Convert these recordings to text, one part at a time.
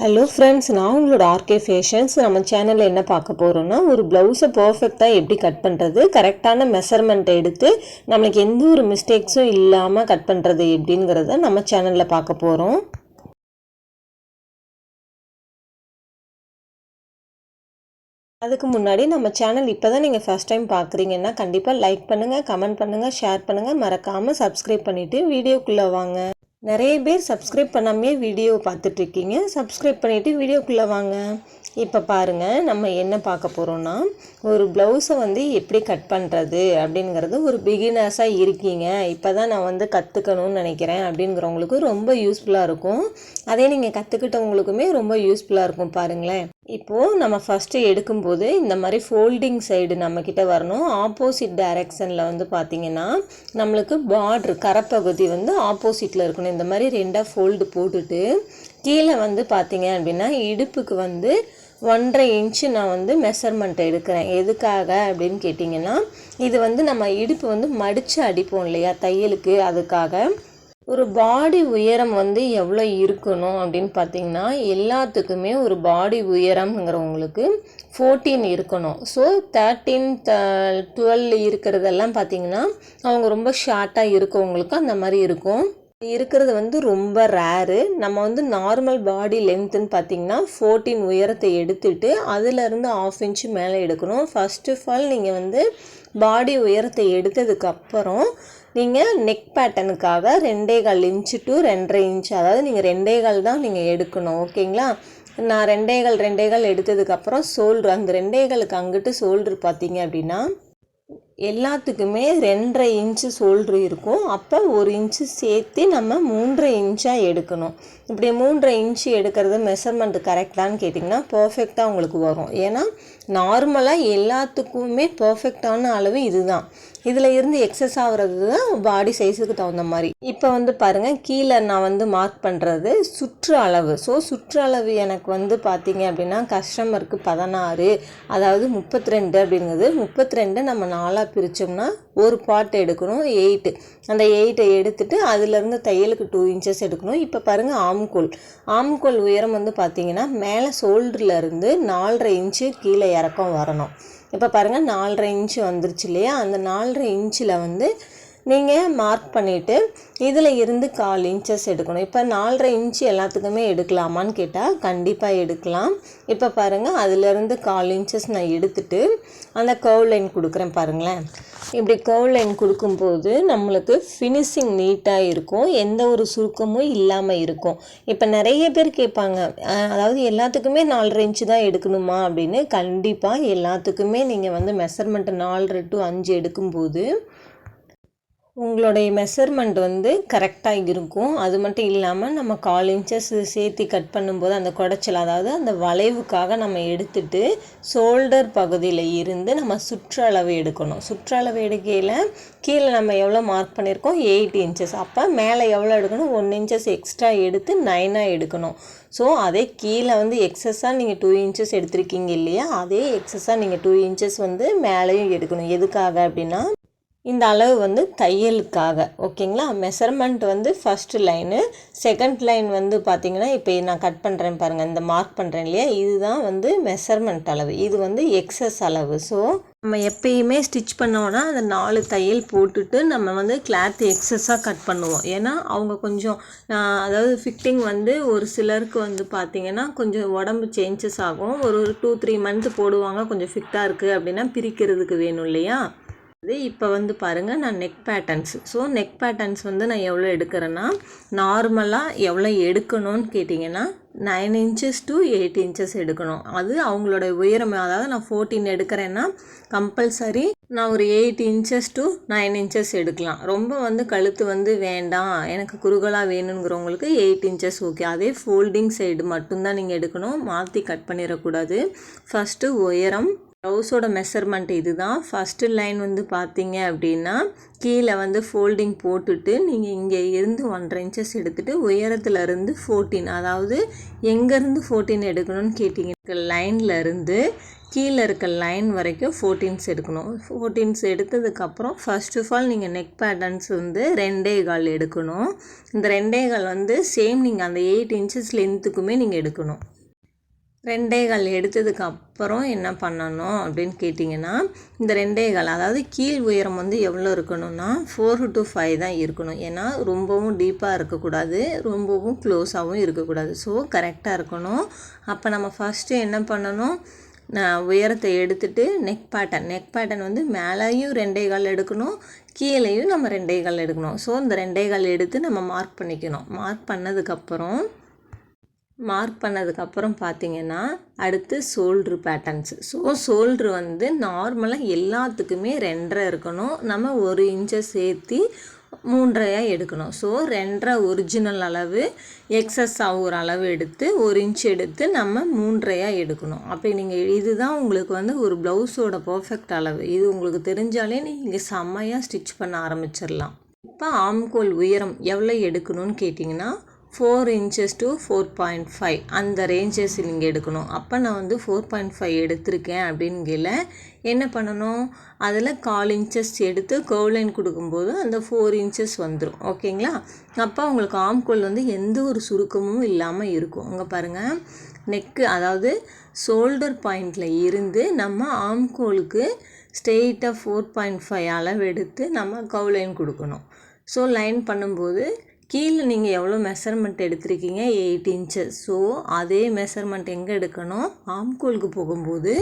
Hello friends நான் உங்களோட RK fashions நம்ம சேனலில் என்ன பார்க்க போகிறோம்னா ஒரு ப்ளவுஸை பர்ஃபெக்டாக எப்படி கட் பண்ணுறது கரெக்டான மெஷர்மெண்ட் எடுத்து நம்மளுக்கு எந்த ஒரு மிஸ்டேக்ஸும் இல்லாமல் கட் பண்ணுறது எப்படிங்கிறத நம்ம சேனலில் பார்க்க போகிறோம் அதுக்கு முன்னாடி நம்ம சேனல் இப்போ தான் நீங்கள் ஃபஸ்ட் டைம் பார்க்குறீங்கன்னா கண்டிப்பாக லைக் பண்ணுங்கள் கமெண்ட் பண்ணுங்கள் ஷேர் பண்ணுங்கள் மறக்காமல் சப்ஸ்கிரைப் பண்ணிவிட்டு வீடியோக்குள்ளே வாங்க. நிறைய பேர் சப்ஸ்கிரைப் பண்ணாமே வீடியோ பார்த்துட்ருக்கீங்க சப்ஸ்கிரைப் பண்ணிவிட்டு வீடியோக்குள்ளே வாங்க. இப்போ பாருங்கள் நம்ம என்ன பார்க்க போகிறோன்னா ஒரு ப்ளவுஸை வந்து எப்படி கட் பண்ணுறது அப்படிங்கிறது ஒரு பிகினர்ஸாக இருக்கீங்க. இப்போ தான் நான் வந்து கற்றுக்கணும்னு நினைக்கிறேன் அப்படிங்கிறவங்களுக்கு ரொம்ப யூஸ்ஃபுல்லாக இருக்கும். அதே நீங்கள் கற்றுக்கிட்டவங்களுக்குமே ரொம்ப யூஸ்ஃபுல்லாக இருக்கும் பாருங்களேன். இப்போது நம்ம ஃபஸ்ட்டு எடுக்கும்போது இந்த மாதிரி ஃபோல்டிங் சைடு நம்மக்கிட்ட வரணும். ஆப்போசிட் டைரெக்ஷனில் வந்து பார்த்திங்கன்னா நம்மளுக்கு பார்ட்ரு கரப்பகுதி வந்து ஆப்போசிட்டில் இருக்கணும். இந்த மாதிரி ரெண்டாக ஃபோல்டு போட்டுட்டு கீழே வந்து பார்த்திங்க அப்படின்னா இடுப்புக்கு வந்து ஒன்றரை இன்ச்சு நான் வந்து மெஷர்மெண்ட் எடுக்கிறேன். எதுக்காக அப்படின்னு கேட்டிங்கன்னா இது வந்து நம்ம இடுப்பு வந்து மடித்து அடிப்போம் இல்லையா தையலுக்கு. அதுக்காக ஒரு பாடி உயரம் வந்து எவ்வளோ இருக்கணும் அப்படின்னு பார்த்தீங்கன்னா எல்லாத்துக்குமே ஒரு பாடி உயரம்ங்கிறவங்களுக்கு ஃபோர்டீன் இருக்கணும். ஸோ தேர்ட்டீன் டுவெல் இருக்கிறதெல்லாம் பார்த்தீங்கன்னா அவங்க ரொம்ப ஷார்ட்டாக இருக்கவங்களுக்கு அந்த மாதிரி இருக்கும். இருக்கிறது வந்து ரொம்ப ரேரு நம்ம வந்து நார்மல் பாடி லென்த்துன்னு பார்த்தீங்கன்னா ஃபோர்டீன் உயரத்தை எடுத்துட்டு அதிலிருந்து ஆஃப் இன்ச்சு மேலே எடுக்கணும். ஃபஸ்ட் ஆஃப் ஆல் நீங்கள் வந்து பாடி உயரத்தை எடுத்ததுக்கப்புறம் நீங்கள் நெக் பேட்டனுக்காக ரெண்டே கால் இன்ச்சு டு ரெண்டரை இன்ச்சு அதாவது நீங்கள் ரெண்டே கால் தான் நீங்கள் எடுக்கணும். ஓகேங்களா நான் ரெண்டே கால் ரெண்டே கால் எடுத்ததுக்கப்புறம் சோல்ட்ரு அந்த ரெண்டே காலுக்கு அங்கிட்டு சோல்ட்ரு பார்த்தீங்க அப்படின்னா எல்லாத்துக்குமே ரெண்டரை இன்ச்சு சோல்ட்ரு இருக்கும். அப்போ ஒரு இன்ச்சு சேர்த்து நம்ம மூன்றரை இன்ச்சாக எடுக்கணும். இப்படி மூன்றரை இன்ச்சு எடுக்கிறது மெஷர்மெண்ட் கரெக்டானு கேட்டிங்கன்னா பர்ஃபெக்டாக உங்களுக்கு வரும். ஏன்னா நார்மலாக எல்லாத்துக்குமே பர்ஃபெக்டான அளவு இதுதான். இதில் இருந்து எக்ஸஸ் ஆகுறது தான் பாடி சைஸுக்கு தகுந்த மாதிரி. இப்போ வந்து பாருங்கள் கீழே நான் வந்து மார்க் பண்ணுறது சுற்று அளவு. ஸோ சுற்று அளவு எனக்கு வந்து பார்த்தீங்க அப்படின்னா கஸ்டமருக்கு பதினாறு அதாவது முப்பத்தி ரெண்டு அப்படிங்கிறது முப்பத்தி ரெண்டு நம்ம நாலாக பிரித்தோம்னா ஒரு பாட் எடுக்கணும் எயிட்டு அந்த எயிட்டை எடுத்துட்டு அதுலேருந்து தையலுக்கு டூ இன்ச்சஸ் எடுக்கணும். இப்போ பாருங்கள் ஆம்கோல் ஆம்கோல் உயரம் வந்து பார்த்தீங்கன்னா மேலே ஷோல்டர்லேருந்து நாலரை இன்ச்சு கீழே இறக்கம் வரணும். இப்போ பாருங்கள் நாலரை இன்ச்சு வந்துருச்சு இல்லையா? அந்த நாலரை இன்ச்சில் வந்து நீங்கள் மார்க் பண்ணிவிட்டு இதில் இருந்து கால் இன்ச்சஸ் எடுக்கணும். இப்போ நாலரை இன்ச்சு எல்லாத்துக்குமே எடுக்கலாமான்னு கேட்டால் கண்டிப்பாக எடுக்கலாம். இப்போ பாருங்கள் அதிலேருந்து கால் இன்ச்சஸ் நான் எடுத்துட்டு அந்த கர்வ் லைன் கொடுக்குறேன் பாருங்களேன். இப்படி கர்வ் லைன் கொடுக்கும்போது நம்மளுக்கு ஃபினிஷிங் நீட்டாக இருக்கும். எந்த ஒரு சுருக்கமும் இல்லாமல் இருக்கும். இப்போ நிறைய பேர் கேட்பாங்க அதாவது எல்லாத்துக்குமே நாலரை இன்ச்சு தான் எடுக்கணுமா? அப்படின்னு. கண்டிப்பாக எல்லாத்துக்குமே நீங்கள் வந்து மெஷர்மெண்ட்டு நாலரை டு அஞ்சு எடுக்கும்போது உங்களுடைய மெஷர்மெண்ட் வந்து கரெக்டாக இருக்கும். அது மட்டும் இல்லாமல் நம்ம கால் இன்ச்சஸ் சேர்த்து கட் பண்ணும்போது அந்த குடைச்சல் அதாவது அந்த வளைவுக்காக நம்ம எடுத்துட்டு ஷோல்டர் பகுதியில் இருந்து நம்ம சுற்றளவு எடுக்கணும். சுற்றளவு எடுக்கையில் கீழே நம்ம எவ்வளோ மார்க் பண்ணியிருக்கோம்? எயிட் இன்ச்சஸ் அப்போ மேலே எவ்வளோ எடுக்கணும்? ஒன் இன்ச்சஸ் எக்ஸ்ட்ரா எடுத்து நைனாக எடுக்கணும். ஸோ அதே கீழே வந்து எக்ஸஸாக நீங்கள் டூ இன்ச்சஸ் எடுத்திருக்கீங்க இல்லையா? அதே எக்ஸஸாக நீங்கள் டூ இன்ச்சஸ் வந்து மேலேயும் எடுக்கணும். எதுக்காக அப்படின்னா இந்த அளவு வந்து தையலுக்காக ஓகேங்களா? மெஷர்மெண்ட் வந்து ஃபஸ்ட்டு லைனு செகண்ட் லைன் வந்து பார்த்திங்கன்னா இப்போ நான் கட் பண்ணுறேன் பாருங்கள் இந்த மார்க் பண்ணுறேன் இல்லையா? இதுதான் வந்து மெஷர்மெண்ட் அளவு. இது வந்து எக்ஸஸ் அளவு. ஸோ நம்ம எப்பயுமே ஸ்டிச் பண்ணோன்னா அந்த நாலு தையல் போட்டுட்டு நம்ம வந்து கிளாத் எக்ஸஸாக கட் பண்ணுவோம். ஏன்னா அவங்க கொஞ்சம் அதாவது ஃபிட்டிங் வந்து ஒரு சிலருக்கு வந்து பார்த்திங்கன்னா கொஞ்சம் உடம்பு சேஞ்சஸ் ஆகும். ஒரு ஒரு டூ த்ரீ மந்த்து போடுவாங்க கொஞ்சம் ஃபிட்டாக இருக்குது அப்படின்னா பிரிக்கிறதுக்கு வேணும் இல்லையா? இது இப்போ வந்து பாருங்கள் நான் neck patterns so neck patterns வந்து நான் எவ்வளோ எடுக்கிறேன்னா நார்மலாக எவ்வளோ எடுக்கணும்னு கேட்டிங்கன்னா nine inches to eight inches எடுக்கணும். அது அவங்களோட உயரம். அதாவது நான் ஃபோர்டீன் எடுக்கிறேன்னா கம்பல்சரி நான் ஒரு eight inches to nine inches எடுக்கலாம். ரொம்ப வந்து கழுத்து வந்து வேண்டாம். எனக்கு குறுகலாக வேணுங்கிறவங்களுக்கு எயிட் இன்ச்சஸ் ஓகே அதே ஃபோல்டிங் சைடு மட்டும்தான் நீங்கள் எடுக்கணும். மாற்றி கட் பண்ணிடக்கூடாது. ஃபஸ்ட்டு உயரம் ப்ளவுஸோட மெஷர்மெண்ட் இது தான் ஃபஸ்ட்டு லைன் வந்து பார்த்தீங்க அப்படின்னா கீழே வந்து ஃபோல்டிங் போட்டுட்டு நீங்கள் இங்கே இருந்து ஒன்றரை இன்ச்சஸ் எடுத்துகிட்டு உயரத்தில் இருந்து ஃபோர்டீன் அதாவது எங்கேருந்து ஃபோர்டீன் எடுக்கணும்னு கேட்டிங்க. லைனில் இருந்து கீழே இருக்க லைன் வரைக்கும் ஃபோர்டீன்ஸ் எடுக்கணும். ஃபோர்டீன்ஸ் எடுத்ததுக்கப்புறம் ஃபர்ஸ்ட் ஆஃப் ஆல் நீங்கள் நெக் பேட்டர்ன்ஸ் வந்து ரெண்டே கால் எடுக்கணும். இந்த ரெண்டே கால் வந்து சேம் நீங்கள் அந்த எயிட் இன்ச்சஸ் லென்த்துக்குமே நீங்கள் எடுக்கணும். ரெண்டே கால் எடுத்ததுக்கு அப்புறம் என்ன பண்ணணும் அப்படின்னு கேட்டிங்கன்னா இந்த ரெண்டே கால் அதாவது கீழ் உயரம் வந்து எவ்வளோ இருக்கணும்னா ஃபோர் டு ஃபைவ் தான் இருக்கணும். ஏன்னா ரொம்பவும் டீப்பாக இருக்கக்கூடாது ரொம்பவும் க்ளோஸாகவும் இருக்கக்கூடாது. ஸோ கரெக்டாக இருக்கணும். அப்போ நம்ம ஃபஸ்ட்டு என்ன பண்ணணும்? நான் உயரத்தை எடுத்துட்டு நெக் பேட்டன் நெக் பேட்டன் வந்து மேலேயும் ரெண்டே கால் எடுக்கணும் கீழேயும் நம்ம ரெண்டே கால் எடுக்கணும். ஸோ இந்த ரெண்டே கால் எடுத்து நம்ம மார்க் பண்ணிக்கணும். மார்க் பண்ணதுக்கப்புறம் மார்க் பண்ணதுக்கப்புறம் பார்த்தீங்கன்னா அடுத்து சோல்ட்ரு பேட்டர்ன்ஸ் ஸோ சோல்ட்ரு வந்து நார்மலாக எல்லாத்துக்குமே ரெண்டரை இருக்கணும். நம்ம ஒரு இன்ச்சை சேர்த்து மூன்றையாக எடுக்கணும். ஸோ ரெண்டரை ஒரிஜினல் அளவு எக்ஸஸ் ஆகுற அளவு எடுத்து ஒரு இன்ச் எடுத்து நம்ம மூன்றையாக எடுக்கணும். அப்போ நீங்கள் இதுதான் உங்களுக்கு வந்து ஒரு ப்ளவுஸோட பர்ஃபெக்ட் அளவு. இது உங்களுக்கு தெரிஞ்சாலே நீங்கள் செம்மையாக ஸ்டிச் பண்ண ஆரம்பிச்சிடலாம். இப்போ ஆம்கோல் உயரம் எவ்வளோ எடுக்கணும்னு கேட்டிங்கன்னா four inches to four point five அந்த ரேஞ்சஸ் நீங்கள் எடுக்கணும். அப்போ நான் வந்து ஃபோர் பாயிண்ட் ஃபைவ் எடுத்திருக்கேன் அப்படின்கையில் என்ன பண்ணணும்? அதில் கால் இன்ச்சஸ் எடுத்து கவுலைன் கொடுக்கும்போது அந்த ஃபோர் இன்ச்சஸ் வந்துடும் ஓகேங்களா அப்போ உங்களுக்கு ஆம்கோல் வந்து எந்த ஒரு சுருக்கமும் இல்லாமல் இருக்கும். அங்கே பாருங்கள் நெக்கு அதாவது ஷோல்டர் பாயிண்டில் இருந்து நம்ம ஆம்கோலுக்கு ஸ்ட்ரெயிட்டாக ஃபோர் பாயிண்ட் ஃபைவ் அளவு எடுத்து நம்ம கவுலைன் கொடுக்கணும். ஸோ லைன் பண்ணும்போது கீழே நீங்கள் எவ்வளோ மெஷர்மெண்ட் எடுத்திருக்கீங்க? எயிட் இன்ச்சஸ் ஸோ அதே மெஷர்மெண்ட் எங்கே எடுக்கணும்? ஆம்கோலுக்கு போகும்போது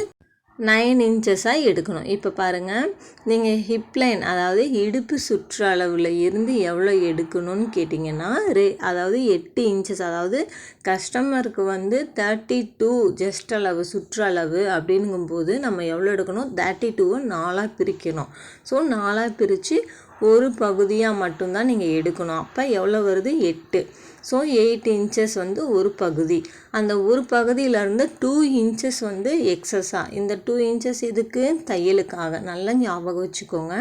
நைன் இன்ச்சஸாக எடுக்கணும். இப்போ பாருங்கள் நீங்கள் ஹிப்லைன் அதாவது இடுப்பு சுற்றளவில் இருந்து எவ்வளோ எடுக்கணும்னு கேட்டிங்கன்னா ரே அதாவது எட்டு இன்ச்சஸ் அதாவது கஸ்டமருக்கு வந்து தேர்ட்டி டூ ஜஸ்ட் அளவு சுற்றளவு அப்படிங்கும்போது நம்ம எவ்வளோ எடுக்கணும்? தேர்ட்டி டூவை நாலாக பிரிக்கணும். ஸோ நாலாக பிரித்து ஒரு பகுதியாக மட்டும்தான் நீங்கள் எடுக்கணும். அப்போ எவ்வளோ வருது? எட்டு. ஸோ எயிட் இன்ச்சஸ் வந்து ஒரு பகுதி. அந்த ஒரு பகுதியிலேருந்து டூ இன்ச்சஸ் வந்து எக்ஸஸாக இந்த டூ இன்ச்சஸ் இதுக்கு தையலுக்காக நல்லா ஞாபகம் வச்சுக்கோங்க.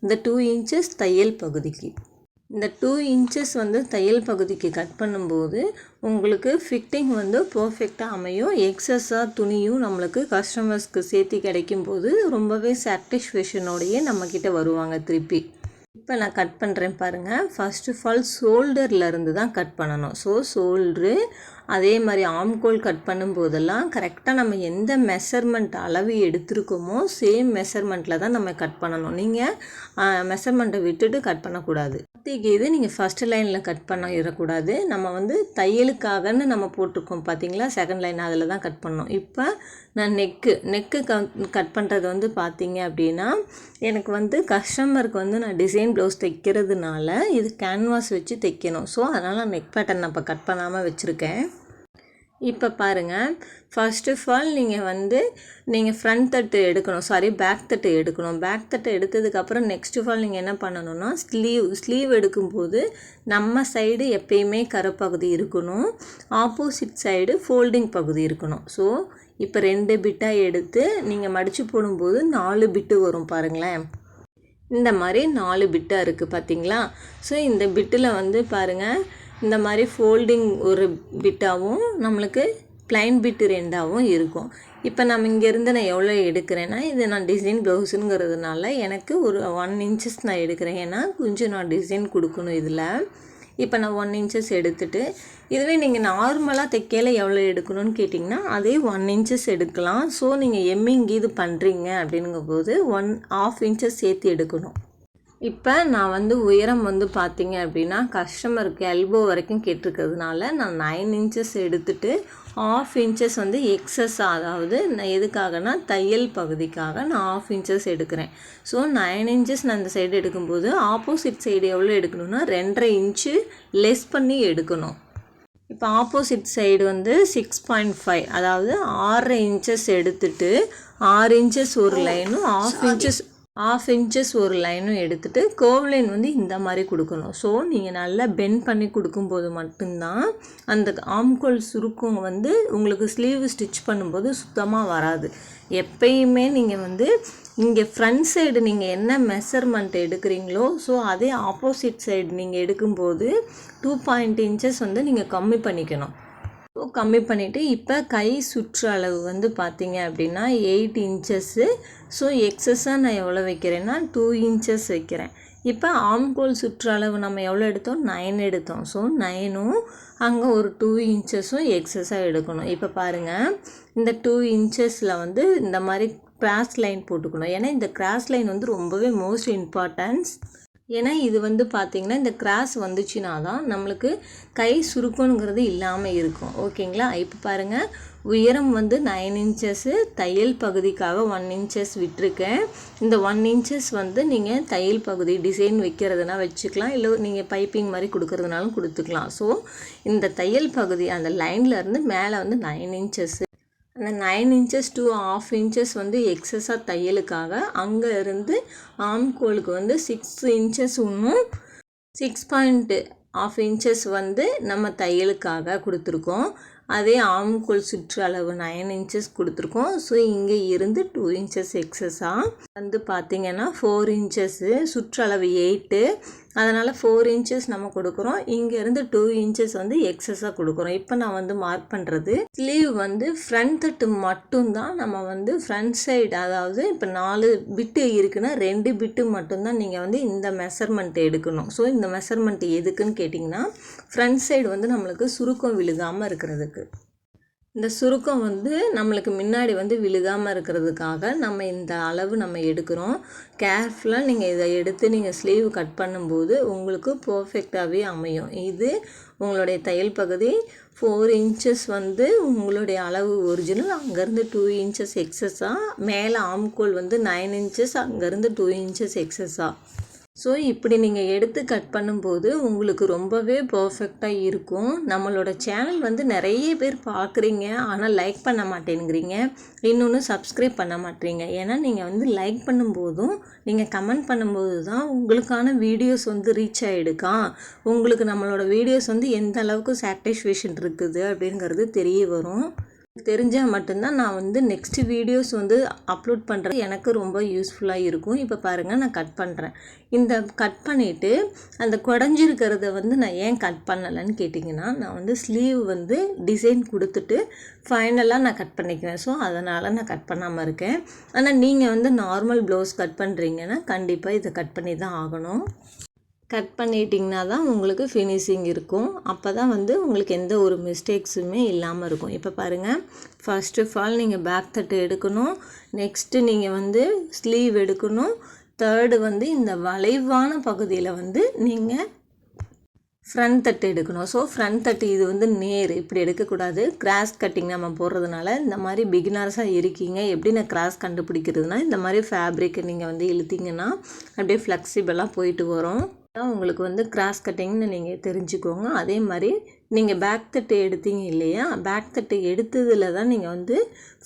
இந்த டூ இன்ச்சஸ் தையல் பகுதிக்கு. இந்த டூ இன்ச்சஸ் வந்து தையல் பகுதிக்கு கட் பண்ணும்போது உங்களுக்கு ஃபிட்டிங் வந்து பர்ஃபெக்டாக அமையும். எக்ஸஸாக துணியும் நம்மளுக்கு கஸ்டமர்ஸ்க்கு சேர்த்து கிடைக்கும்போது ரொம்பவே சாட்டிஸ்ஃபேஷனோடையே நம்மக்கிட்ட வருவாங்க திருப்பி. இப்போ நான் கட் பண்ணுறேன் பாருங்கள் ஃபர்ஸ்ட் ஆஃப் ஆல் ஷோல்டர்லேருந்து தான் கட் பண்ணணும். ஸோ ஷோல்ட்ரு அதே மாதிரி ஆம்கோல் கட் பண்ணும்போதெல்லாம் கரெக்டாக நம்ம எந்த மெஷர்மெண்ட் அளவு எடுத்திருக்கோமோ சேம் மெஷர்மெண்ட்டில் தான் நம்ம கட் பண்ணணும். நீங்கள் மெஷர்மெண்ட்டை விட்டுட்டு கட் பண்ணக்கூடாது. பத்திக்கு இது நீங்கள் ஃபஸ்ட்டு லைனில் கட் பண்ண இடக்கூடாது நம்ம வந்து தையலுக்காகன்னு நம்ம போட்டிருக்கோம் பார்த்தீங்களா செகண்ட் லைன் அதில் தான் கட் பண்ணோம். இப்போ நான் நெக்கு நெக்கு க கட் பண்ணுறது வந்து பார்த்தீங்க அப்படின்னா எனக்கு வந்து கஸ்டமருக்கு வந்து நான் டிசைன் ப்ளவுஸ் தைக்கிறதுனால இது கேன்வாஸ் வச்சு தைக்கணும். ஸோ அதனால் நான் நெக் பேட்டர்ன் நான் இப்போ கட் பண்ணாமல் வச்சுருக்கேன். இப்போ பாருங்கள் ஃபர்ஸ்ட் ஆஃப் ஆல் நீங்கள் வந்து நீங்கள் ஃப்ரண்ட் தட்டு எடுக்கணும். சாரி பேக் தட்டு எடுக்கணும். பேக் தட்டு எடுத்ததுக்கப்புறம் நெக்ஸ்ட் ஆஃப் ஆல் நீங்கள் என்ன பண்ணணும்னா ஸ்லீவ் ஸ்லீவ் எடுக்கும்போது நம்ம சைடு எப்பயுமே கரப்பகுதி இருக்கணும். ஆப்போசிட் சைடு ஃபோல்டிங் பகுதி இருக்கணும். ஸோ இப்போ ரெண்டு பிட்டாக எடுத்து நீங்கள் மடித்து போடும்போது நாலு பிட்டு வரும் பாருங்களேன். இந்த மாதிரி நாலு பிட்டாக இருக்குது பார்த்தீங்களா ஸோ இந்த பிட்டில் வந்து பாருங்கள் இந்த மாதிரி ஃபோல்டிங் ஒரு பிட்டாகவும் நம்மளுக்கு ப்ளைன் பிட்டு ரெண்டாகவும் இருக்கும். இப்போ நம்ம இங்கேருந்து நான் எவ்வளோ எடுக்கிறேன்னா இது நான் டிசைன் ப்ளவுஸுங்கிறதுனால எனக்கு ஒரு ஒன் இன்ச்சஸ் நான் எடுக்கிறேன். ஏன்னா கொஞ்சம் நான் டிசைன் கொடுக்கணும் இதில். இப்போ நான் ஒன் இன்ச்சஸ் எடுத்துட்டு இதுவே நீங்கள் நார்மலாக தைக்கையில் எவ்வளோ எடுக்கணும்னு கேட்டிங்கன்னா அதே ஒன் இன்ச்சஸ் எடுக்கலாம். ஸோ நீங்கள் எம்மிங் இது பண்ணுறீங்க அப்படிங்கும்போது ஒன் ஆஃப் இன்ச்சஸ் சேர்த்து எடுக்கணும். இப்போ நான் வந்து உயரம் வந்து பார்த்தீங்க அப்படின்னா கஸ்டமருக்கு எல்போ வரைக்கும் கேட்டிருக்கிறதுனால நான் நைன் இன்ச்சஸ் எடுத்துகிட்டு ஆஃப் இன்ச்சஸ் வந்து எக்ஸஸ் அதாவது நான் எதுக்காகனா தையல் பகுதிக்காக நான் ஆஃப் இன்ச்சஸ் எடுக்கிறேன். ஸோ நைன் இன்ச்சஸ் நான் இந்த சைடு எடுக்கும்போது ஆப்போசிட் சைடு எவ்வளோ எடுக்கணும்னா ரெண்டரை இன்ச்சு லெஸ் பண்ணி எடுக்கணும். இப்போ ஆப்போசிட் சைடு வந்து சிக்ஸ் பாயிண்ட் ஃபைவ் அதாவது ஆறரை இன்ச்சஸ் எடுத்துட்டு ஆறு இன்ச்சஸ் ஒரு லைனும் ஆஃப் இன்ச்சஸ் ஆஃப் இன்ச்சஸ் ஒரு லைனும் எடுத்துகிட்டு கர்வ் லைன் வந்து இந்த மாதிரி கொடுக்கணும். ஸோ நீங்கள் நல்லா பெண்ட் பண்ணி கொடுக்கும்போது மட்டும்தான் அந்த ஆம்கோல் சுருக்கம் வந்து உங்களுக்கு ஸ்லீவ் ஸ்டிச் பண்ணும்போது சுத்தமாக வராது. எப்பயுமே நீங்கள் வந்து இங்கே ஃப்ரண்ட் சைடு நீங்கள் என்ன மெஷர்மெண்ட் எடுக்கிறீங்களோ ஸோ அதே ஆப்போசிட் சைடு நீங்கள் எடுக்கும்போது டூ பாயிண்ட் இன்ச்சஸ் வந்து நீங்கள் கம்மி பண்ணிக்கணும். கம்மி பண்ணிவிட்டு இப்போ கை சுற்றளவு வந்து பார்த்தீங்க அப்படின்னா எயிட் இன்ச்சஸ்ஸு ஸோ எக்ஸஸாக நான் எவ்வளோ வைக்கிறேன்னா டூ இன்ச்சஸ் வைக்கிறேன். இப்போ ஆம்கோல் சுற்றளவு நம்ம எவ்வளோ எடுத்தோம்? நைன் எடுத்தோம். ஸோ நைனும் அங்கே ஒரு டூ இன்ச்சஸும் எக்ஸஸாக எடுக்கணும். இப்போ பாருங்கள் இந்த டூ இன்ச்சஸில் வந்து இந்த மாதிரி கிராஸ் லைன் போட்டுக்கணும். ஏன்னா இந்த கிராஸ் லைன் வந்து ரொம்பவே மோஸ்ட் இம்பார்ட்டன்ஸ் ஏன்னா இது வந்து பார்த்திங்கன்னா இந்த கிராஸ் வந்துச்சுன்னா தான் நம்மளுக்கு கை சுருக்கணுங்கிறது இல்லாமல் இருக்கும். ஓகேங்களா? இப்போ பாருங்கள் உயரம் வந்து நைன் இன்ச்சஸ்ஸு தையல் பகுதிக்காக ஒன் இன்ச்சஸ் விட்டுருக்கேன். இந்த ஒன் இன்ச்சஸ் வந்து நீங்கள் தையல் பகுதி டிசைன் வைக்கிறதுனா வச்சுக்கலாம். இல்லை நீங்கள் பைப்பிங் மாதிரி கொடுக்கறதுனாலும் கொடுத்துக்கலாம். ஸோ இந்த தையல் பகுதி அந்த லைன்லேருந்து மேலே வந்து நைன் இன்ச்சஸ்ஸு அந்த nine inches to half inches வந்து எக்ஸஸாக தையலுக்காக அங்கே இருந்து ஆம்கோலுக்கு வந்து சிக்ஸ் இன்ச்சஸ் இன்னும் சிக்ஸ் பாயிண்ட்டு ஆஃப் இன்ச்சஸ் வந்து நம்ம தையலுக்காக கொடுத்துருக்கோம். அதே ஆம்கோல் சுற்றளவு நைன் இன்ச்சஸ் கொடுத்துருக்கோம். ஸோ இங்கே இருந்து டூ இன்ச்சஸ் எக்ஸஸாக வந்து பார்த்திங்கன்னா ஃபோர் இன்ச்சஸ்ஸு சுற்றளவு எயிட்டு அதனால் ஃபோர் இன்ச்சஸ் நம்ம கொடுக்குறோம். இங்கேருந்து டூ இன்ச்சஸ் வந்து எக்ஸஸாக கொடுக்குறோம். இப்போ நான் வந்து மார்க் பண்ணுறது ஸ்லீவ் வந்து ஃப்ரண்ட் தட்டு மட்டும்தான் நம்ம வந்து ஃப்ரண்ட் சைடு அதாவது இப்போ நாலு பிட்டு இருக்குன்னா ரெண்டு பிட்டு மட்டும்தான் நீங்கள் வந்து இந்த மெஷர்மெண்ட் எடுக்கணும். ஸோ இந்த மெஷர்மெண்ட் எதுக்குன்னு கேட்டிங்கன்னா ஃப்ரண்ட் சைடு வந்து நம்மளுக்கு சுருக்கம் விழுகாமல் இருக்கிறதுக்கு. இந்த சுருக்கம் வந்து நம்மளுக்கு முன்னாடி வந்து விழுகாமல் இருக்கிறதுக்காக நம்ம இந்த அளவு நம்ம எடுக்கிறோம். கேர்ஃபுல்லாக நீங்கள் இதை எடுத்து நீங்கள் ஸ்லீவ் கட் பண்ணும்போது உங்களுக்கு பர்ஃபெக்டாகவே அமையும். இது உங்களுடைய தையல் பகுதி. ஃபோர் இன்ச்சஸ் வந்து உங்களுடைய அளவு ஒரிஜினல் அங்கேருந்து டூ இன்ச்சஸ் எக்ஸஸாக மேலே ஆம்கோல் வந்து நைன் இன்ச்சஸ் அங்கேருந்து டூ இன்ச்சஸ் எக்ஸஸாக ஸோ இப்படி நீங்கள் எடுத்து கட் பண்ணும்போது உங்களுக்கு ரொம்பவே பர்ஃபெக்டாக இருக்கும். நம்மளோட சேனல் வந்து நிறைய பேர் பார்க்குறீங்க ஆனால் லைக் பண்ண மாட்டேங்கிறீங்க. இன்னொன்று சப்ஸ்கிரைப் பண்ண மாட்டேறீங்க ஏன்னா நீங்கள் வந்து லைக் பண்ணும்போதும் நீங்கள் கமெண்ட் பண்ணும்போது தான் உங்களுக்கான வீடியோஸ் வந்து ரீச் ஆகிடுக்கா உங்களுக்கு நம்மளோட வீடியோஸ் வந்து எந்த அளவுக்கு சாட்டிஸ்ஃபேஷன் இருக்குது அப்படிங்கிறது தெரிய வரும். தெரிஞ்சால் மட்டும்தான் நான் வந்து நெக்ஸ்ட் வீடியோஸ் வந்து அப்லோட் பண்ணுறது எனக்கு ரொம்ப யூஸ்ஃபுல்லாக இருக்கும். இப்போ பாருங்கள் நான் கட் பண்ணுறேன் இந்த கட் பண்ணிவிட்டு அந்த குடஞ்சிருக்கிறத வந்து நான் ஏன் கட் பண்ணலைன்னு கேட்டிங்கன்னா நான் வந்து ஸ்லீவ் வந்து டிசைன் கொடுத்துட்டு ஃபைனலாக நான் கட் பண்ணிக்குவேன். ஸோ அதனால் நான் கட் பண்ணாமல் இருக்கேன். ஆனால் நீங்கள் வந்து நார்மல் ப்ளவுஸ் கட் பண்ணுறீங்கன்னா கண்டிப்பாக இதை கட் பண்ணி தான் ஆகணும். கட் பண்ணிட்டிங்கன்னா தான் உங்களுக்கு ஃபினிஷிங் இருக்கும். அப்போ தான் வந்து உங்களுக்கு எந்த ஒரு மிஸ்டேக்ஸுமே இல்லாமல் இருக்கும். இப்போ பாருங்கள் ஃபர்ஸ்ட் ஆஃப் ஆல் நீங்கள் பேக் தட்டு எடுக்கணும். நெக்ஸ்ட்டு நீங்கள் வந்து ஸ்லீவ் எடுக்கணும். தேர்டு வந்து இந்த வளைவான பகுதியில் வந்து நீங்கள் ஃப்ரண்ட் தட்டு எடுக்கணும். ஸோ ஃப்ரண்ட் தட்டு இது வந்து நேர். இப்படி எடுக்கக்கூடாது. கிராஸ் கட்டிங் நம்ம போடுறதுனால இந்த மாதிரி பிகினர்ஸாக இருக்கீங்க. எப்படி நான் கிராஸ் கண்டுபிடிக்கிறதுனா இந்த மாதிரி ஃபேப்ரிக்கை நீங்கள் வந்து இழுத்திங்கன்னா அப்படியே ஃப்ளெக்சிபிளாக போயிட்டு வரும். உங்களுக்கு வந்து கிராஸ் கட்டிங்னு நீங்கள் தெரிஞ்சுக்கோங்க. அதே மாதிரி நீங்கள் பேக் தட்டு எடுத்தீங்க இல்லையா? பேக் தட்டு எடுத்ததில் தான் நீங்கள் வந்து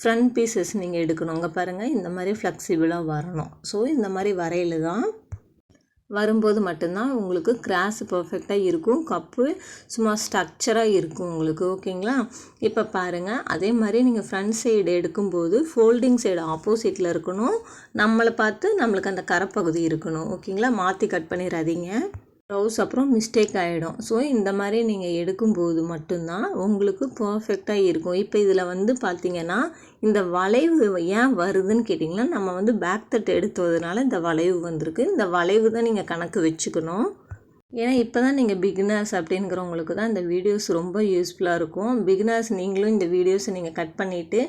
ஃப்ரண்ட் பீசஸ் நீங்கள் எடுக்கணும் அங்கே பாருங்கள் இந்த மாதிரி ஃப்ளெக்சிபிளாக வரணும். ஸோ இந்த மாதிரி வரையில் தான் வரும்போது மட்டும்தான் உங்களுக்கு கிராஸ் பர்ஃபெக்டாக இருக்கும். கப்பு சும்மா ஸ்ட்ரக்சராக இருக்கும் உங்களுக்கு. ஓகேங்களா? இப்போ பாருங்கள் அதே மாதிரி நீங்கள் ஃப்ரண்ட் சைடு எடுக்கும்போது ஃபோல்டிங் சைடு ஆப்போசிட்டில் இருக்கணும். நம்மளை பார்த்து நம்மளுக்கு அந்த கரப்பகுதி இருக்கணும். ஓகேங்களா? மாற்றி கட் பண்ணிடாதீங்க ப்ளவுஸ் அப்புறம் மிஸ்டேக் ஆகிடும் ஸோ இந்த மாதிரி நீங்கள் எடுக்கும்போது மட்டும்தான் உங்களுக்கு பர்ஃபெக்டாக இருக்கும். இப்போ இதில் வந்து பார்த்திங்கன்னா இந்த வளைவு ஏன் வருதுன்னு கேட்டிங்கன்னா நம்ம வந்து பேக் தட்டு எடுத்ததுனால இந்த வளைவு வந்திருக்கு. இந்த வளைவு தான் நீங்கள் கணக்கு வச்சுக்கணும். ஏன்னா இப்போ தான் நீங்கள் பிகினர்ஸ் அப்படிங்கிறவங்களுக்கு தான் இந்த வீடியோஸ் ரொம்ப யூஸ்ஃபுல்லாக இருக்கும். பிகினர்ஸ் நீங்களும் இந்த வீடியோஸை நீங்கள் கட் பண்ணிவிட்டு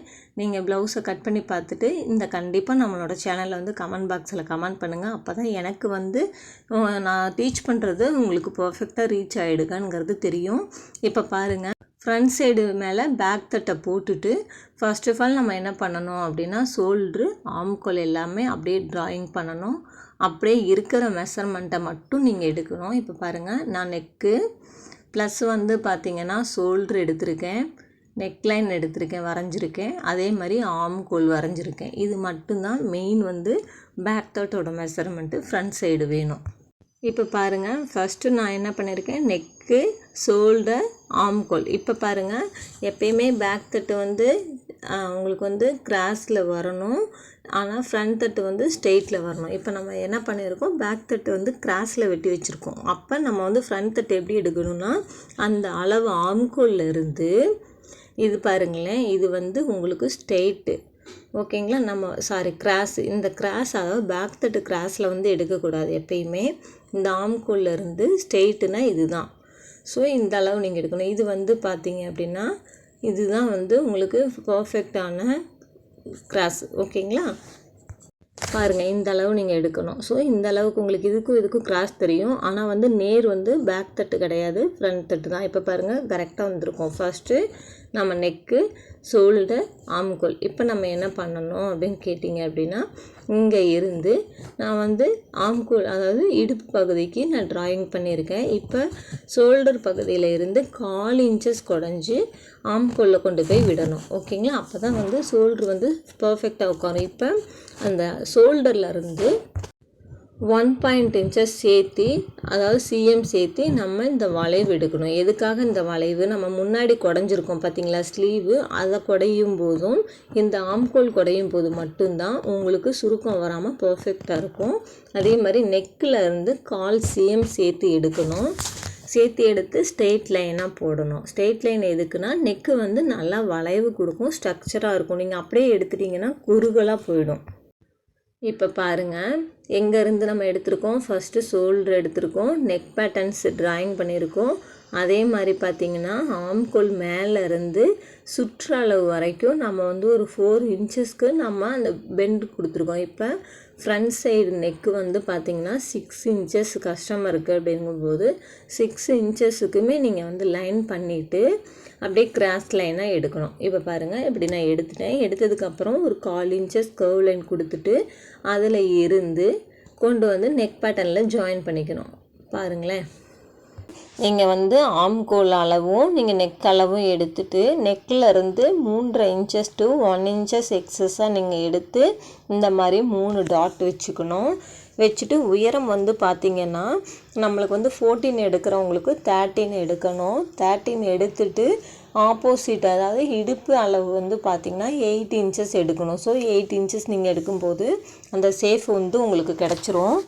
நீங்கள் ப்ளவுஸை கட் பண்ணி பார்த்துட்டு இந்த கண்டிப்பாக நம்மளோட சேனலில் வந்து கமெண்ட் பாக்ஸில் கமெண்ட் பண்ணுங்கள் அப்போ தான் எனக்கு வந்து நான் டீச் பண்ணுறது உங்களுக்கு பர்ஃபெக்டாக ரீச் ஆகிடுங்கிறது தெரியும். இப்போ பாருங்கள் ஃப்ரண்ட் சைடு மேலே பேக் தட்டை போட்டுட்டு ஃபர்ஸ்ட் ஆஃப் ஆல் நம்ம என்ன பண்ணணும் அப்படின்னா ஷோல்ட்ரு ஆம்கோல் எல்லாமே அப்படியே ட்ராயிங் பண்ணணும். அப்படியே இருக்கிற மெஷர்மெண்ட்டை மட்டும் நீங்கள் எடுக்கணும். இப்போ பாருங்கள் நான் நெக்கு ப்ளஸ் வந்து பார்த்திங்கன்னா ஷோல்ட்ரு எடுத்திருக்கேன் நெக்லைன் எடுத்திருக்கேன் வரைஞ்சிருக்கேன். அதே மாதிரி ஆம் கோல் வரைஞ்சிருக்கேன். இது மட்டும்தான் மெயின் வந்து பேக் தட்டோட மெஷர்மெண்ட்டு ஃப்ரண்ட் சைடு வேணும். இப்போ பாருங்கள் ஃபஸ்ட்டு நான் என்ன பண்ணியிருக்கேன் நெக்கு ஷோல்டர் ஆம்கோல் இப்போ பாருங்கள் எப்பயுமே பேக் தட்டு வந்து உங்களுக்கு வந்து கிராஸில் வரணும். ஆனால் ஃப்ரண்ட் தட்டு வந்து ஸ்ட்ரெயிட்டில் வரணும். இப்போ நம்ம என்ன பண்ணியிருக்கோம்? பேக் தட்டு வந்து கிராஸில் வெட்டி வச்சுருக்கோம். அப்போ நம்ம வந்து ஃப்ரண்ட் தட்டு எப்படி எடுக்கணும்னா அந்த அளவு ஆம்கோலில் இருந்து இது பாருங்களேன் இது வந்து உங்களுக்கு ஸ்ட்ரெயிட்டு ஓகேங்களா? நம்ம சாரி கிராஸ் இந்த கிராஸ் அதாவது பேக் தட்டு கிராஸில் வந்து எடுக்கக்கூடாது எப்பயுமே. இந்த ஆம்கோல்ல இருந்து ஸ்ட்ரெயிட்டுனா இதுதான். ஸோ இந்த அளவு நீங்கள் எடுக்கணும். இது வந்து பார்த்தீங்க அப்படின்னா இதுதான் வந்து உங்களுக்கு பர்ஃபெக்டான கிராஸ் ஓகேங்களா பாருங்கள் இந்த அளவு நீங்கள் எடுக்கணும். ஸோ இந்த அளவுக்கு உங்களுக்கு இதுக்கும் இதுக்கும் கிராஸ் தெரியும். ஆனால் வந்து நேர் வந்து பேக் தட்டு கிடையாது ஃப்ரண்ட் தட்டு தான். இப்போ பாருங்கள் கரெக்டாக வந்திருக்கும். ஃபஸ்ட்டு நம்ம நெக்கு ஷோல்டர் ஆம்கோல் இப்போ நம்ம என்ன பண்ணணும் அப்படின்னு கேட்டிங்க அப்படின்னா இங்கே இருந்து நான் வந்து ஆம்கூல் அதாவது இடுப்பு பகுதிக்கு நான் ட்ராயிங் பண்ணியிருக்கேன். இப்போ ஷோல்டர் பகுதியில் இருந்து கால் இன்ச்சஸ் குடஞ்சி ஆம்கோலில் கொண்டு போய் விடணும். ஓகேங்களா? அப்போ தான் வந்து ஷோல்டர் வந்து பர்ஃபெக்டாக உட்காரும். இப்போ அந்த ஷோல்டரில் இருந்து ஒன் பாயிண்ட் இன்ச்சஸ் சேர்த்து அதாவது சிஎம் சேர்த்து நம்ம இந்த வளைவு எடுக்கணும். எதுக்காக இந்த வளைவு? நம்ம முன்னாடி குடஞ்சிருக்கோம் பார்த்தீங்களா ஸ்லீவு அதை குடையும் போதும் இந்த ஆம்கோல் குடையும் போது மட்டும்தான் உங்களுக்கு சுருக்கம் வராமல் பர்ஃபெக்டாக இருக்கும். அதே மாதிரி நெக்கில் இருந்து கால் சிஎம் சேர்த்து எடுக்கணும். சேர்த்து எடுத்து ஸ்ட்ரெயிட் லைனாக போடணும். ஸ்ட்ரெயிட் லைன் எதுக்குன்னா நெக்கு வந்து நல்லா வளைவு கொடுக்கும் ஸ்ட்ரக்சராக இருக்கும். நீங்கள் அப்படியே எடுத்துட்டிங்கன்னா குறுகலாக போயிடும். இப்போ பாருங்கள் எங்கேருந்து நம்ம எடுத்திருக்கோம்? ஃபஸ்ட்டு ஷோல்டர் எடுத்திருக்கோம். நெக் பேட்டர்ன்ஸ் ட்ராயிங் பண்ணியிருக்கோம். அதே மாதிரி பார்த்திங்கன்னா ஆம்கோல் மேலேருந்து சுற்றளவு வரைக்கும் நம்ம வந்து ஒரு ஃபோர் இன்ச்சஸ்க்கு நம்ம அந்த பெண்ட் கொடுத்துருக்கோம். இப்போ ஃப்ரண்ட் சைடு நெக்கு வந்து பார்த்திங்கன்னா சிக்ஸ் இன்ச்சஸ் கஸ்டமருக்கு அப்படிங்கும்போது சிக்ஸ் இன்ச்சஸுக்குமே நீங்கள் வந்து லைன் பண்ணிவிட்டு அப்படியே கிராஸ் லைனாக எடுக்கணும். இப்போ பாருங்கள் இப்படி நான் எடுத்துட்டேன். எடுத்ததுக்கப்புறம் ஒரு கால் இன்ச்சஸ் கர்வ் லைன் கொடுத்துட்டு அதில் இருந்து கொண்டு வந்து நெக் பேட்டர்னில் ஜாயின் பண்ணிக்கணும். பாருங்களேன். நீங்கள் வந்து ஆம்கோல் அளவும் நீங்கள் நெக் அளவும் எடுத்துட்டு நெக்கில் இருந்து மூன்றரை இன்ச்சஸ் டு ஒன் இன்ச்சஸ் எக்ஸஸாக நீங்கள் எடுத்து இந்த மாதிரி மூணு டாட் வச்சுக்கணும். வச்சுட்டு உயரம் வந்து பார்த்திங்கன்னா நம்மளுக்கு வந்து ஃபோர்டீன் எடுக்கிறவங்களுக்கு தேர்ட்டின் எடுக்கணும். தேர்ட்டின் எடுத்துட்டு ஆப்போசிட் அதாவது இடுப்பு அளவு வந்து பார்த்திங்கன்னா எயிட் இன்ச்சஸ் எடுக்கணும். ஸோ எயிட் இன்ச்சஸ் நீங்கள் எடுக்கும்போது அந்த சேஃப் வந்து உங்களுக்கு கிடச்சிரும்.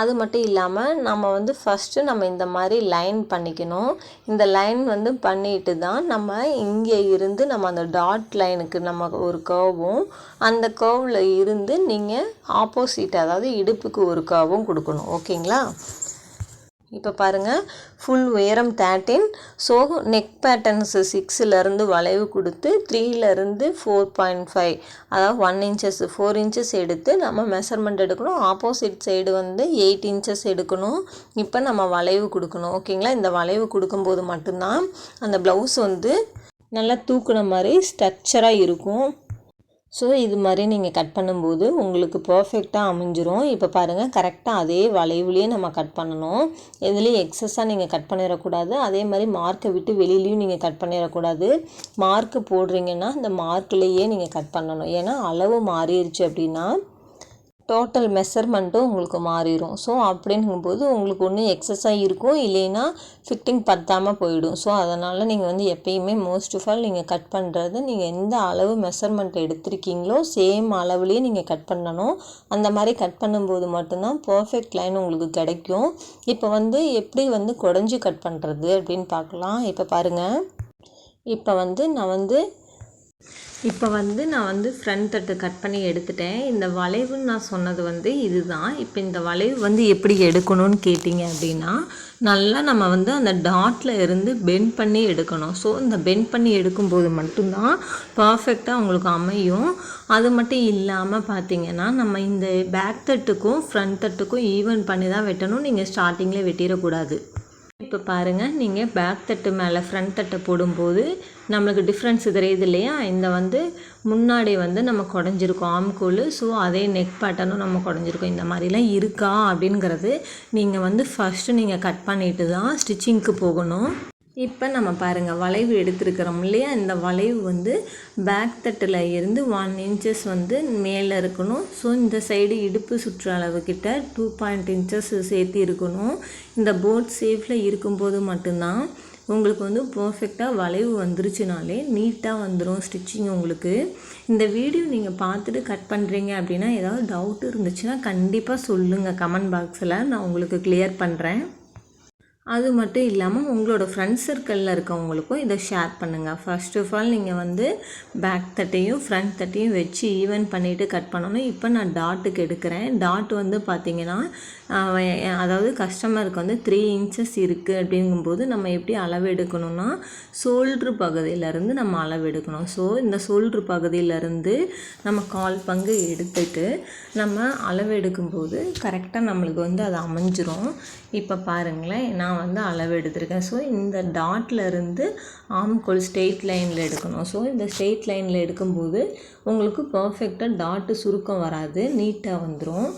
அது மட்டும் இல்லாமல் நம்ம வந்து ஃபஸ்ட்டு நம்ம இந்த மாதிரி லைன் பண்ணிக்கணும். இந்த லைன் வந்து பண்ணிட்டு தான் நம்ம இங்கே இருந்து நம்ம அந்த டாட் லைனுக்கு நம்ம ஒரு கர்வும் அந்த கர்வில் இருந்து நீங்கள் ஆப்போசிட் அதாவது இடுப்புக்கு ஒரு கர்வும் கொடுக்கணும். ஓகேங்களா இப்போ பாருங்கள் ஃபுல் உயரம் தேர்ட்டின் ஸோ நெக் பேட்டர்ன்ஸு சிக்ஸிலேருந்து வளைவு கொடுத்து த்ரீலேருந்து ஃபோர் பாயிண்ட் ஃபைவ் அதாவது ஒன் இன்ச்சஸ் ஃபோர் இன்ச்சஸ் எடுத்து நம்ம மெஷர்மெண்ட் எடுக்கணும். ஆப்போசிட் சைடு வந்து எயிட் இன்ச்சஸ் எடுக்கணும். இப்போ நம்ம வளைவு கொடுக்கணும். ஓகேங்களா இந்த வளைவு கொடுக்கும்போது மட்டும்தான் அந்த ப்ளவுஸ் வந்து நல்லா தூக்குன மாதிரி ஸ்ட்ரக்சராக இருக்கும். ஸோ இது மாதிரி நீங்கள் கட் பண்ணும்போது உங்களுக்கு பர்ஃபெக்டாக அமைஞ்சிரும். இப்போ பாருங்கள் கரெக்டாக அதே வளைவுலேயே நம்ம கட் பண்ணணும். எதுலேயும் எக்ஸஸாக நீங்கள் கட் பண்ணிடக்கூடாது. அதே மாதிரி மார்க்கை விட்டு வெளியிலையும் நீங்கள் கட் பண்ணிடக்கூடாது. மார்க்கு போடுறீங்கன்னா அந்த மார்க்லேயே நீங்கள் கட் பண்ணணும். ஏன்னா அளவு மாறிடுச்சு அப்படின்னா டோட்டல் மெஷர்மெண்ட்டும் உங்களுக்கு மாறிடும் ஸோ அப்படிங்கும்போது உங்களுக்கு ஒன்று எக்ஸஸாக இருக்கும் இல்லைன்னா ஃபிட்டிங் பத்தாமல் போயிடும். ஸோ அதனால் நீங்கள் வந்து எப்பயுமே மோஸ்ட் ஆஃப் ஆல் நீங்கள் கட் பண்ணுறது நீங்கள் எந்த அளவு மெஷர்மெண்ட் எடுத்திருக்கீங்களோ சேம் அளவுலேயே நீங்கள் கட் பண்ணணும். அந்த மாதிரி கட் பண்ணும்போது மட்டும்தான் பர்ஃபெக்ட் லைன் உங்களுக்கு கிடைக்கும். இப்போ வந்து எப்படி வந்து குடஞ்சி கட் பண்ணுறது அப்படின்னு பார்க்கலாம். இப்போ பாருங்கள் இப்போ வந்து நான் வந்து இப்போ வந்து நான் வந்து ஃப்ரண்ட் தட்டு கட் பண்ணி எடுத்துட்டேன். இந்த வளைவுன்னு நான் சொன்னது வந்து இதுதான். இப்போ இந்த வளைவு வந்து எப்படி எடுக்கணும்னு கேட்டிங்க அப்படின்னா நல்லா நம்ம வந்து அந்த டாட்டில் இருந்து பெண்ட் பண்ணி எடுக்கணும். ஸோ இந்த பெண்ட் பண்ணி எடுக்கும்போது மட்டும்தான் பர்ஃபெக்டாக உங்களுக்கு அமையும். அது மட்டும் இல்லாமல் பார்த்தீங்கன்னா நம்ம இந்த பேக் தட்டுக்கும் ஃப்ரண்ட் தட்டுக்கும் ஈவன் பண்ணி தான் வெட்டணும் நீங்கள் ஸ்டார்டிங்கில் வெட்டிடக்கூடாது. இப்போ பாருங்கள் நீங்கள் பேக் தட்டு மேலே ஃப்ரண்ட் தட்டை போடும்போது நம்மளுக்கு டிஃப்ரென்ஸ் தெரியுது இல்லையா? இந்த வந்து முன்னாடி வந்து நம்ம குடஞ்சிருக்கோம் ஆம்கோல் ஸோ அதே நெக் பேட்டர்னும் நம்ம குடஞ்சிருக்கோம். இந்த மாதிரிலாம் இருக்கா? அப்படிங்கிறது நீங்கள் வந்து ஃபஸ்ட்டு நீங்கள் கட் பண்ணிட்டு தான் ஸ்டிச்சிங்க்கு போகணும். இப்போ நம்ம பாருங்கள் வளைவு எடுத்துருக்கிறோம் இல்லையா? இந்த வளைவு வந்து பேக் தட்டில் இருந்து ஒன் இன்ச்சஸ் வந்து மேலே இருக்கணும். ஸோ இந்த சைடு இடுப்பு சுற்றளவு டூ பாயிண்ட் இன்ச்சஸ் சேர்த்து இருக்கணும். இந்த போட் சேஃபில் இருக்கும்போது மட்டும்தான் உங்களுக்கு வந்து பர்ஃபெக்டாக வளைவு வந்துருச்சுனாலே நீட்டாக வந்துடும் ஸ்டிச்சிங் உங்களுக்கு. இந்த வீடியோ நீங்கள் பார்த்துட்டு கட் பண்ணுறீங்க அப்படின்னா ஏதாவது டவுட் இருந்துச்சுன்னா கண்டிப்பாக சொல்லுங்கள் கமெண்ட் பாக்ஸில் நான் உங்களுக்கு கிளியர் பண்ணுறேன் அது மட்டும் இல்லாமல் உங்களோட ஃப்ரெண்ட்ஸ் சர்க்கிளில் இருக்கவங்களுக்கும் இதை ஷேர் பண்ணுங்கள் ஃபர்ஸ்ட் ஆஃப் ஆல் நீங்கள் வந்து பேக் தட்டையும் ஃப்ரண்ட் தட்டையும் வச்சு ஈவன் பண்ணிவிட்டு கட் பண்ணணும். இப்போ நான் டாட்டுக்கு எடுக்கிறேன். டாட் வந்து பார்த்திங்கன்னா அதாவது கஸ்டமருக்கு வந்து த்ரீ இன்ச்சஸ் இருக்குது அப்படிங்கும்போது நம்ம எப்படி அளவு எடுக்கணும்னா சோல்ட்ரு பகுதியிலேருந்து நம்ம அளவு எடுக்கணும். ஸோ இந்த சோல்ட்ரு பகுதியிலேருந்து நம்ம கால் பங்கு எடுத்துட்டு நம்ம அளவு எடுக்கும்போது கரெக்டாக நம்மளுக்கு வந்து அது அமைஞ்சிரும். இப்போ பாருங்களேன் நான் நான் வந்து அளவு எடுத்திருக்கேன். ஸோ இந்த டாட்லேருந்து ஆம்கோல் ஸ்ட்ரெயிட் லைனில் எடுக்கணும். ஸோ இந்த ஸ்ட்ரெயிட் லைனில் எடுக்கும்போது உங்களுக்கு பர்ஃபெக்டாக டாட்டு சுருக்கம் வராது. நீட்டாக வந்துடும்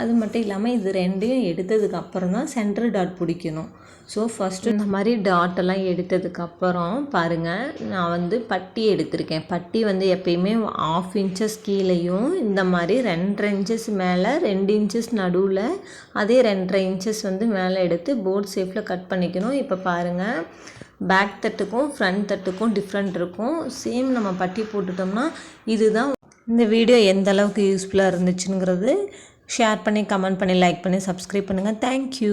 அது மட்டும் இல்லாமல் இது ரெண்டையும் எடுத்ததுக்கு அப்புறம் தான் சென்ட்ரு டாட் பிடிக்கணும். ஸோ ஃபஸ்ட்டு இந்த மாதிரி டாட்டெல்லாம் எடுத்ததுக்கப்புறம் பாருங்கள் நான் வந்து பட்டி எடுத்திருக்கேன். பட்டி வந்து எப்பயுமே ஆஃப் இன்ச்சஸ் கீழேயும் இந்த மாதிரி ரெண்டரை இன்ச்சஸ் மேலே ரெண்டு இன்ச்சஸ் நடுவில் அதே ரெண்டரை இன்ச்சஸ் வந்து மேலே எடுத்து போர்ட் ஷேஃபில் கட் பண்ணிக்கணும். இப்போ பாருங்கள் பேக் தட்டுக்கும் ஃப்ரண்ட் தட்டுக்கும் டிஃப்ரெண்ட் இருக்கும். சேம் நம்ம பட்டி போட்டுட்டோம்னா இதுதான் இந்த வீடியோ எந்த அளவுக்கு யூஸ்ஃபுல்லாக இருந்துச்சுங்கிறது. ஷேர் பண்ணி கமெண்ட் பண்ணி லைக் பண்ணி சப்ஸ்கிரைப் பண்ணுங்கள் தேங்க்யூ